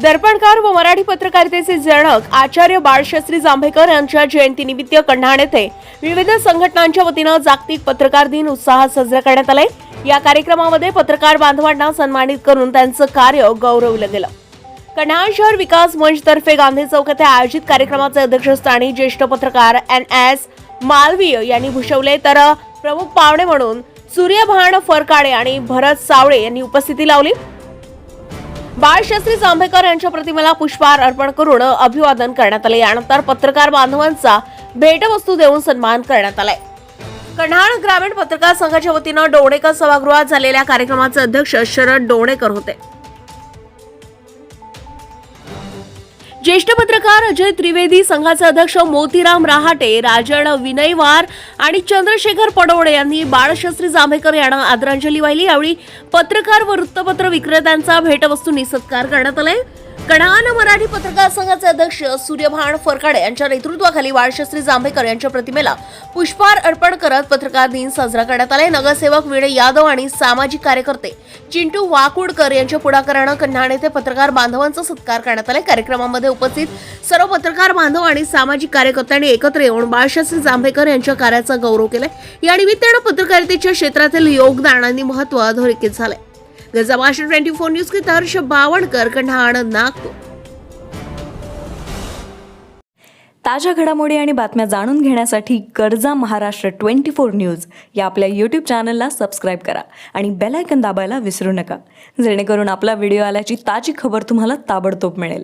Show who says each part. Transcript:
Speaker 1: दर्पणकार व मराठी पत्रकारितेचे जनक आचार्य बाळशास्त्री जांभेकर यांच्या जयंतीनिमित्त कण्हाण येथे विविध संघटनांच्या वतीनं जागतिक पत्रकार दिन उत्साहात साजरा करण्यात आलाय या कार्यक्रमामध्ये पत्रकार बांधवांना सन्मानित करून त्यांचं कार्य गौरवलं गेलं कन्हाळ शहर विकास मंच तर्फे गांधी चौक येथे आयोजित कार्यक्रमाचे अध्यक्षस्थानी ज्येष्ठ पत्रकार एन एस मालवीय यांनी भूषवले तर प्रमुख पाहुणे म्हणून सूर्यभान फरकाडे आणि भरत सावळे यांनी उपस्थिती लावली बाळशास्त्री जांभेकर यांच्या प्रतिमेला पुष्पहार अर्पण करून अभिवादन करण्यात आले यानंतर पत्रकार बांधवांचा भेटवस्तू देऊन सन्मान करण्यात आलाय कन्हाळ ग्रामीण पत्रकार संघाच्या वतीनं डोणेकर सभागृहात झालेल्या कार्यक्रमाचे अध्यक्ष शरद डोणेकर होते ज्येष्ठ पत्रकार अजय त्रिवेदी संघाचे अध्यक्ष मोतीराम रहाटे राजन विनयवार आणि चंद्रशेखर पडवळे यांनी बाळशास्त्री जांभेकर यांना आदरांजली वाहिली यावेळी पत्रकार व वृत्तपत्र विक्रेत्यांचा भेटवस्तूंनी सत्कार करण्यात आलाय कढान मराठी पत्रकार संघाचे अध्यक्ष सूर्यभान फरकाडे यांच्या नेतृत्वाखाली बाळशास्त्री जांभेकर यांच्या प्रतिमेला पुष्पहार अर्पण करत पत्रकार दिन साजरा करण्यात आले नगरसेवक विडे यादव आणि सामाजिक कार्यकर्ते चिंटू वाकुडकर यांच्या पुढाकारानं कन्हाण येथे पत्रकार बांधवांचा सत्कार करण्यात आला कार्यक्रमामध्ये उपस्थित सर्व पत्रकार बांधव आणि सामाजिक कार्यकर्त्यांनी एकत्र येऊन बाळशास्त्री जांभेकर यांच्या कार्याचा गौरव केला या निमित्तानं पत्रकारितेच्या क्षेत्रातील योगदानाने महत्व अधोरेखित झालंय गजाबाशन ट्वेंटी फोर न्यूज के तर्श बावणकर कढाण नागपूर
Speaker 2: ताज्या घडामोडी आणि बातम्या जाणून घेण्यासाठी कर्जा महाराष्ट्र ट्वेंटी फोर न्यूज या आपल्या यूट्यूब चॅनलला सबस्क्राईब करा आणि बेलायकन दाबायला विसरू नका जेणेकरून आपला व्हिडिओ आल्याची ताजी खबर तुम्हाला ताबडतोब मिळेल